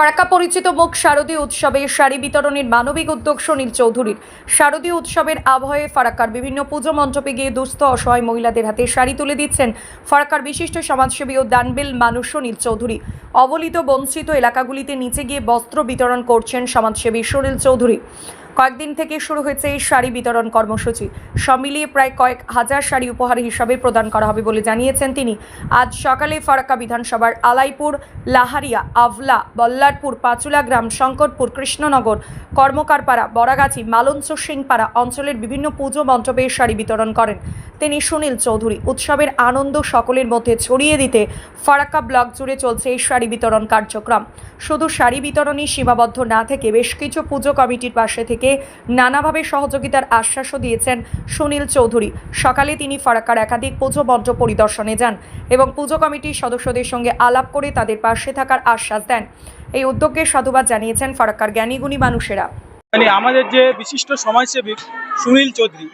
ফারাক্কা পরিচিত মুখ শারদীয় উৎসবে শাড়ি বিতরণের মানবিক উদ্যোগ সুনীল চৌধুরীর। শারদীয় উৎসবের আবহে ফারাক্কার বিভিন্ন পুজো মণ্ডপে গিয়ে দুস্থ অসহায় মহিলাদের হাতে শাড়ি তুলে দিচ্ছেন ফারাক্কার বিশিষ্ট সমাজসেবী ও দানবিল মানুষ সুনীল চৌধুরী। অবলিত বঞ্চিত এলাকাগুলিতে নিচে গিয়ে বস্ত্র বিতরণ করছেন সমাজসেবী সুনীল চৌধুরী। কয়েকদিন থেকে শুরু হয়েছে এই শাড়ি বিতরণ কর্মসূচি। সব মিলিয়ে প্রায় কয়েক হাজার শাড়ি উপহার হিসাবে প্রদান করা হবে বলে জানিয়েছেন তিনি। আজ সকালে ফারাক্কা বিধানসভার আলাইপুর, লাহারিয়া, আভলা, বল্লারপুর, পাঁচুলা গ্রাম, শঙ্করপুর, কৃষ্ণনগর, কর্মকারপাড়া বরাগাছি মালঞ্চ, সিংপাড়া অঞ্চলের বিভিন্ন পুজো মণ্ডপে শাড়ি বিতরণ করেন। তিনি সুনীল চৌধুরী। উৎসবের আনন্দ সকলের মধ্যে ছড়িয়ে দিতে ফারাক্কা ব্লক জুড়ে চলছে এই শাড়ি বিতরণ কার্যক্রম। শুধু শাড়ি বিতরণই সীমাবদ্ধ না থেকে বেশ কিছু পুজো কমিটির পাশে থেকে নানাভাবে সহযোগিতার আশ্বাসও দিয়েছেন সুনীল চৌধুরী। সকালে তিনি ফারাক্কার একাধিক পুজো মণ্ডপ পরিদর্শনে যান এবং পুজো কমিটির সদস্যদের সঙ্গে আলাপ করে তাদের পাশে থাকার আশ্বাস দেন। এই উদ্যোগকে সাধুবাদ জানিয়েছেন ফারাক্কার জ্ঞানীগুণী মানুষেরা। মানে আমাদের যে বিশিষ্ট সমাজসেবী সুনীল চৌধুরী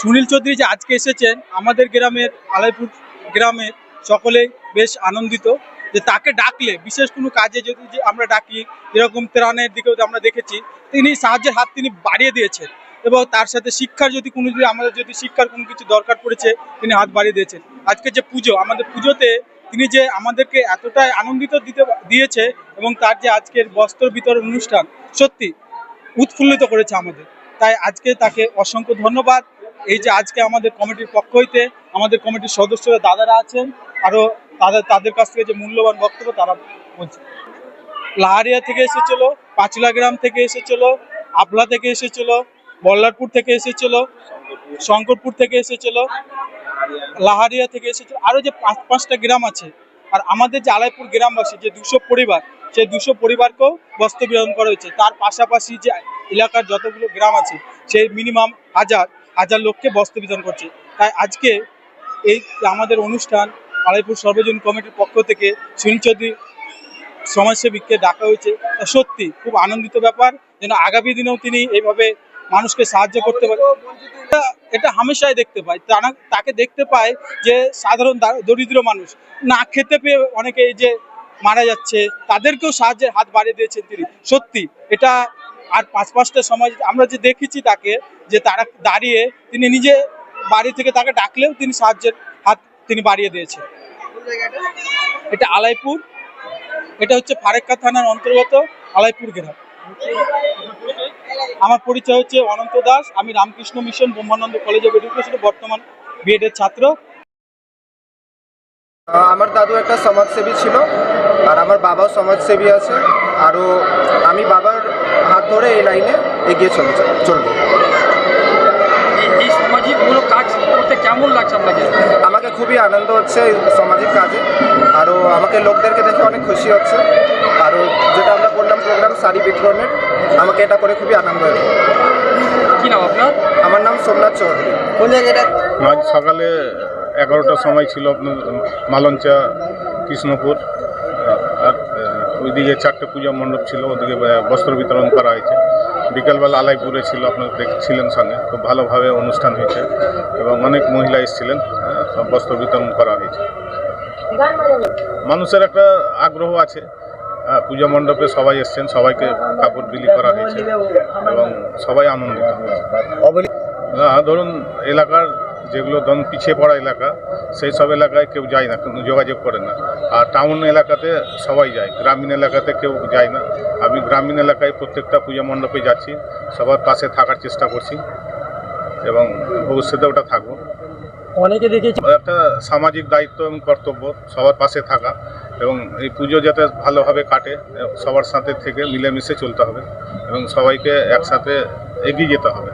সুনীল চৌধুরী যে আজকে এসেছেন, আমাদের গ্রামের, আলাইপুর গ্রামের সকলেই বেশ আনন্দিত যে তাকে ডাকলে, বিশেষ কোনো কাজে যদি যে আমরা ডাকি, এরকম ত্রাণের দিকেও আমরা দেখেছি, তিনি সাহায্যের হাত তিনি বাড়িয়ে দিয়েছেন এবং তার সাথে শিক্ষার যদি কোনো যদি আমাদের যদি শিক্ষার কোনো কিছু দরকার পড়েছে, তিনি হাত বাড়িয়ে দিয়েছেন। আজকে যে পুজো, আমাদের পুজোতে তিনি যে আমাদেরকে এতটাই আনন্দিত দিতে দিয়েছে এবং তার যে আজকের বস্ত্র বিতরণ অনুষ্ঠান, সত্যি উৎফুল্লিত করেছে আমাদের। তাই আজকে তাকে অসংখ্য ধন্যবাদ। এই যে আজকে আমাদের কমিটির পক্ষ হইতে আমাদের কমিটির সদস্যরা দাদারা আছেন আরও তাদের তাদের কাছ থেকে যে মূল্যবান বক্তব্য তারা বলছে। লাহারিয়া থেকে এসেছিল, পাঁচলা গ্রাম থেকে এসেছিল, আপলা থেকে এসেছিল, বল্লারপুর থেকে এসেছিল, শঙ্করপুর থেকে এসেছিল, লাহারিয়া থেকে এসেছিল আরও যে পাঁচ, পাঁচটা গ্রাম আছে, আর আমাদের যে আলাইপুর গ্রামবাসী, যে দুশো পরিবার, সেই দুশো পরিবারকেও বস্ত্র বিতরণ করা হয়েছে। তার পাশাপাশি যে এলাকার যতগুলো গ্রাম আছে, সেই মিনিমাম হাজার হাজার লোককে বস্ত্র বিতরণ করছে। তাই আজকে এই আমাদের অনুষ্ঠান আলাইপুর সর্বজনীন কমিটির পক্ষ থেকে সুনীল চৌধুরী সমাজসেবীকে ডাকা হয়েছে। তা সত্যি খুব আনন্দিত ব্যাপার যেন আগামী দিনেও তিনি এইভাবে মানুষকে সাহায্য করতে পারে। এটা- হামেশাই দেখতে পাই তাকে দেখতে পায় যে সাধারণ দরিদ্র মানুষ। না খেতে পেয়ে অনেকে এই যে মারা যাচ্ছে, তাদেরকেও সাহায্যের হাত বাড়িয়ে দিয়েছেন তিনি। সত্যি এটা আর পাঁচ পাঁচটা সমাজ আমরা যে দেখেছি তাকে, যে তারা দাঁড়িয়ে তিনি নিজে বাড়ি থেকে তাকে ডাকলেও তিনি সাহায্যের হাত তিনি বাড়িয়ে দিয়েছেন এটা আলাইপুর, এটা হচ্ছে ফারেক্কা থানার অন্তর্গত আলাইপুর গ্রাম। আমার পরিচয় হচ্ছে অনন্ত দাস, আমি Ramakrishna mission, Brahmananda college of এডুকেশনে বর্তমান বিএডের ছাত্র। আমার দাদু একটা সমাজসেবী ছিল, আর আমার বাবাও সমাজসেবী আছে, আরও আমি বাবার হাত ধরে এই লাইনে এগিয়ে চলে চলবো। এই- এই কাজ করতে কেমন লাগছে আপনাকে? আমাকে খুবই আনন্দ হচ্ছে এই সামাজিক কাজে। আরও আমাকে লোকদেরকে দেখে অনেক খুশি হচ্ছে। আরও যেটা আমরা করলাম প্রোগ্রাম শাড়ি বিতরণের আমাকে এটা করে খুবই আনন্দ হয়েছে কি নাম আপনার? আমার নাম সোমনাথ চৌধুরী। কোন জায়গাটা? আজ সকালে এগারোটার সময় ছিল আপনার মালঞ্চা কৃষ্ণপুর। ওইদিকে চারটে পূজা মণ্ডপ ছিল, ওদিকে বস্ত্র বিতরণ করা হয়েছে। বিকেলবেলা আলাইপুরে ছিল, আপনার দেখছিলেন সঙ্গে খুব ভালোভাবে অনুষ্ঠান হয়েছে এবং অনেক মহিলা এসেছিলেন বস্ত্র বিতরণ করা হয়েছে। মানুষের একটা আগ্রহ আছে পূজা মণ্ডপে সবাই এসছেন, সবাইকে কাপড় বিলি করা হয়েছে এবং সবাই আনন্দিত। ধরুন, এলাকার যেগুলো ধরুন পিছিয়ে পড়া এলাকা সেই সব এলাকায় কেউ যায় না কোনো যোগাযোগ করে না। আর টাউন এলাকাতে সবাই যায় গ্রামীণ এলাকাতে কেউ যায় না। আমি গ্রামীণ এলাকায় প্রত্যেকটা পূজা মণ্ডপে যাচ্ছি সবার পাশে থাকার চেষ্টা করছি এবং ভবিষ্যতে ওটা থাকব। অনেকে দেখেছি একটা সামাজিক দায়িত্ব এবং কর্তব্য সবার পাশে থাকা এবং এই পুজো যাতে ভালোভাবে কাটে সবার সাথে থেকে মিলেমিশে চলতে হবে এবং সবাইকে একসাথে এগিয়ে যেতে হবে।